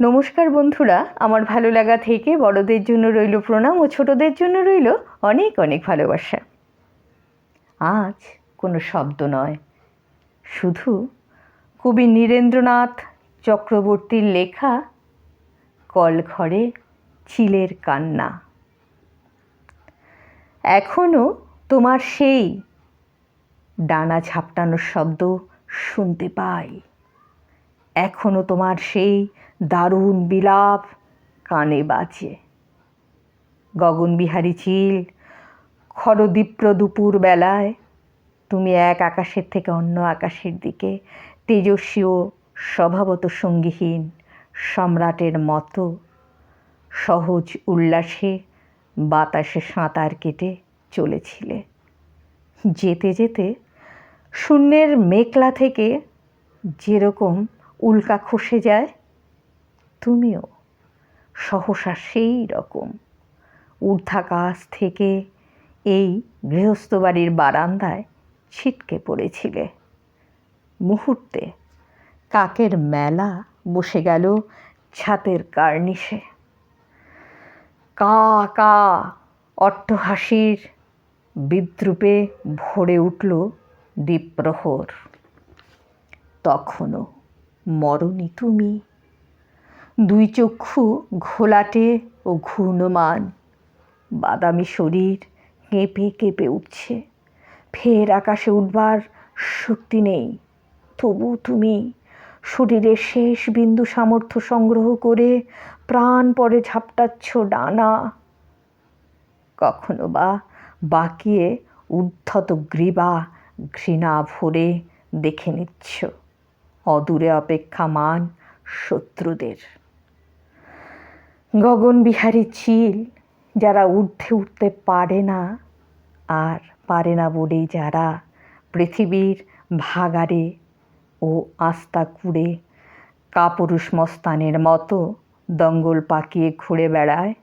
নমস্কার বন্ধুরা, আমার ভালো লাগা থেকে বড়দের জন্য রইল প্রণাম ও ছোটদের জন্য রইল অনেক অনেক ভালোবাসা। আজ কোনো শব্দ নয়, শুধু কবি নীরেন্দ্রনাথ চক্রবর্তীর লেখা, কলঘরে চিলের কান্না। এখনও তোমার সেই ডানা ঝাপটানোর শব্দ শুনতে পাই। এখনও তোমার সেই দারুণ বিলাপ কানে বাজে। গগনবিহারী চিল, খরদীপ্র দুপুর বেলায় তুমি এক আকাশের থেকে অন্য আকাশের দিকে তেজস্বী ও স্বভাবত সঙ্গীহীন সম্রাটের মতো সহজ উল্লাসে বাতাসে সাঁতার কেটে চলেছিলে। যেতে যেতে শূন্যের মেঘলা থেকে যেরকম উল্কা খসে যায়। তুমিও সহসা সেই রকম ঊর্ধ্বাকাশ থেকে এই গৃহস্থ বাড়ির বারান্দায় ছিটকে পড়েছিলে। মুহূর্তে কাকের মেলা বসে গেল ছাতের কার্নিশে। কা কা, অট্টহাসির বিদ্রুপে ভরে উঠল দ্বীপ্রহর তখনও মরণি তুমি। দুই চক্ষু ঘোলাটে ও ঘূর্ণমান। বাদামি শরীর কেঁপে কেঁপে উঠছে। ফের আকাশে উঠবার শক্তি নেই। তবু তুমি শরীরের শেষ বিন্দু সামর্থ্য সংগ্রহ করে প্রাণ পরে ঝাপটাচ্ছ ডানা। কখনো বা বাকিয়ে উদ্ধত গ্রীবা ঘৃণা ভরে দেখে নিচ্ছ। অদূরে অপেক্ষামান শত্রুদের। গগনবিহারী চিল, যারা ঊর্ধ্বে উঠতে পারে না, আর পারে না বলেই যারা পৃথিবীর ভাগারে ও আস্তা কুড়ে কাপুরুষ মস্তানের মতো দঙ্গল পাকিয়ে ঘুরে বেড়ায়,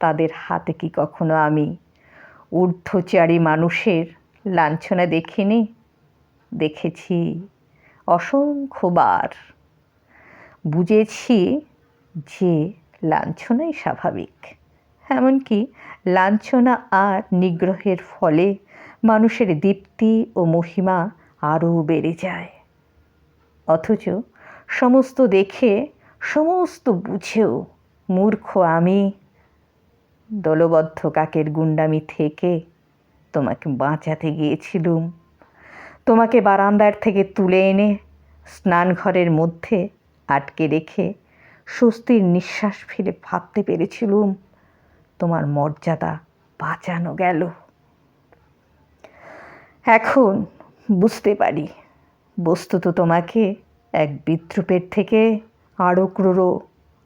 তাদের হাতে কি কখনো আমি ঊর্ধ্বচারী মানুষের লাঞ্ছনা দেখিনি? দেখেছি অসংখ্যবার বুঝেছি যে লাঞ্ছনাই স্বাভাবিক। এমনকি লাঞ্ছনা আর নিগ্রহের ফলে মানুষের দীপ্তি ও মহিমা আরও বেড়ে যায়। অথচ সমস্ত দেখে, সমস্ত বুঝেও মূর্খ আমি, দলবদ্ধ কাকের গুন্ডামি থেকে তোমাকে বাঁচাতে গিয়েছিলুম। তোমাকে বারান্দার থেকে তুলে এনে স্নানঘরের মধ্যে আটকে রেখে স্বস্তির নিঃশ্বাস ফেলে ভাবতে পেরেছিলুম তোমার মর্যাদা বাঁচানো গেল। এখন বুঝতে পারি, বস্তুত তোমাকে এক বিদ্রুপের থেকে আরও ক্রূর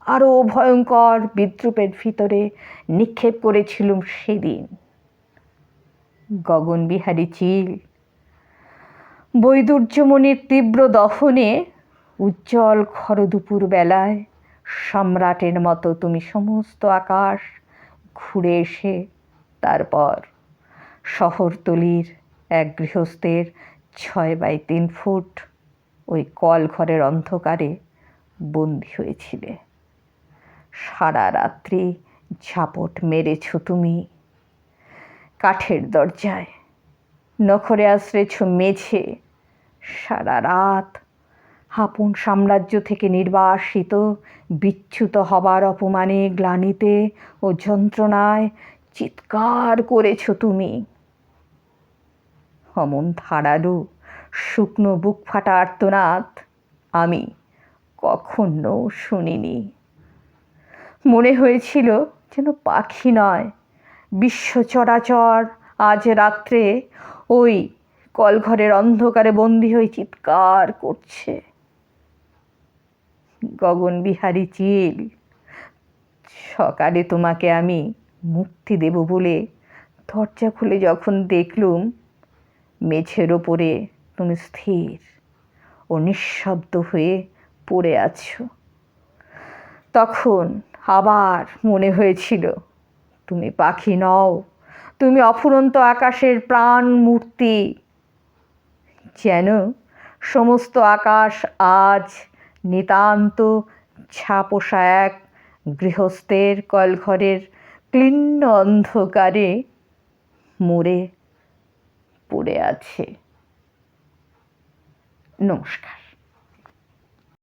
আরও ভয়ঙ্কর বিদ্রুপের ভিতরে নিক্ষেপ করেছিলুম সেদিন। গগনবিহারী চিল বৈদুর্যমণির তীব্র দহনে উজ্জ্বল খরদুপুর বেলায় সম্রাটের মতো তুমি সমস্ত আকাশ ঘুরে এসে তারপর শহরতলির এক গৃহস্থের ছয় বাই তিন ফুট ওই কল ঘরের অন্ধকারে বন্দি হয়েছিলে। সারা রাত্রি ঝাপট মেরেছ তুমি কাঠের দরজায়। নখরে আশ্রেছ মেঝে সারা রাত আপন সাম্রাজ্য থেকে নির্বাসিত, বিচ্যুত হবার অপমানে গ্লানিতে ও যন্ত্রণায় চিৎকার করেছ তুমি। অমন ধারালো শুকনো বুক ফাটা আর্তনাদ আমি কখনো শুনিনি। মনে হয়েছিল যেন পাখি নয়, বিশ্ব চরাচর আজ রাত্রে ওই কলঘরের অন্ধকারে বন্দি হয়ে চিৎকার করছে। গগন গগনবিহারী চিল, সকালে তোমাকে আমি মুক্তি দেব বলে দরজা খুলে যখন দেখলুম, মেঝের ওপরে তুমি স্থির ও নিঃশব্দ হয়ে পড়ে আছো। তখন আবার মনে হয়েছিল, তুমি পাখি নও তুমি অফুরন্ত আকাশের প্রাণ মূর্তি। যেন সমস্ত আকাশ আজ নিতান্ত ছাপোষা এক গৃহস্থের কলঘরের ক্লিন্ন অন্ধকারে মরে পড়ে আছে। নমস্কার।